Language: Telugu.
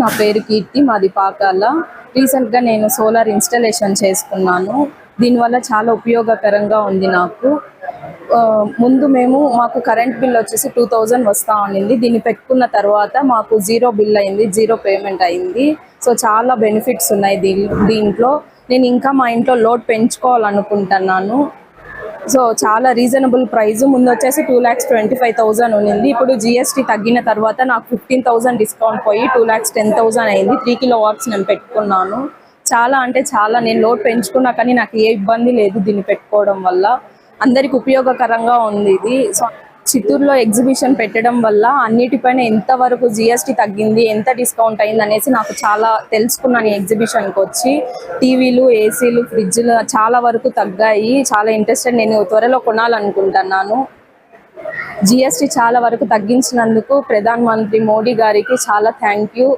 నా పేరు కీర్తి మాది పాకాల. రీసెంట్గా నేను సోలార్ ఇన్స్టలేషన్ చేసుకున్నాను. దీనివల్ల చాలా ఉపయోగకరంగా ఉంది నాకు. ముందు మేము మాకు కరెంట్ బిల్ వచ్చేసి టూ థౌజండ్ వస్తూ ఉండింది. దీన్ని పెట్టుకున్న తర్వాత మాకు జీరో బిల్ అయింది జీరో పేమెంట్ అయింది. సో చాలా బెనిఫిట్స్ ఉన్నాయి దీంట్లో. నేను ఇంకా మా ఇంట్లో లోడ్ పెంచుకోవాలనుకుంటున్నాను. సో చాలా రీజనబుల్ ప్రైస్ ముందు వచ్చేసి two lakhs twenty five thousand ఉన్నింది. ఇప్పుడు జిఎస్టీ తగ్గిన తర్వాత నాకు ఫిఫ్టీన్ థౌసండ్ డిస్కౌంట్ పోయి టూ ల్యాక్స్ టెన్ థౌసండ్ అయింది. త్రీ కిలో వాట్స్ నేను పెట్టుకున్నాను. చాలా అంటే చాలా నేను లోడ్ పెంచుకున్నా కానీ నాకు ఏ ఇబ్బంది లేదు దీన్ని పెట్టుకోవడం వల్ల. అందరికి ఉపయోగకరంగా ఉంది ఇది. సో చిత్తూరులో ఎగ్జిబిషన్ పెట్టడం వల్ల అన్నిటిపైన ఎంతవరకు జిఎస్టీ తగ్గింది ఎంత డిస్కౌంట్ అయింది అనేసి నాకు చాలా తెలుసుకున్నాను ఈ ఎగ్జిబిషన్కి వచ్చి. టీవీలు ఏసీలు ఫ్రిడ్జ్లు చాలా వరకు తగ్గాయి. చాలా ఇంట్రెస్టెడ్ నేను త్వరలో కొనాలనుకుంటున్నాను. జిఎస్టీ చాలా వరకు తగ్గించినందుకు ప్రధాన మంత్రి మోడీ గారికి చాలా థ్యాంక్ యూ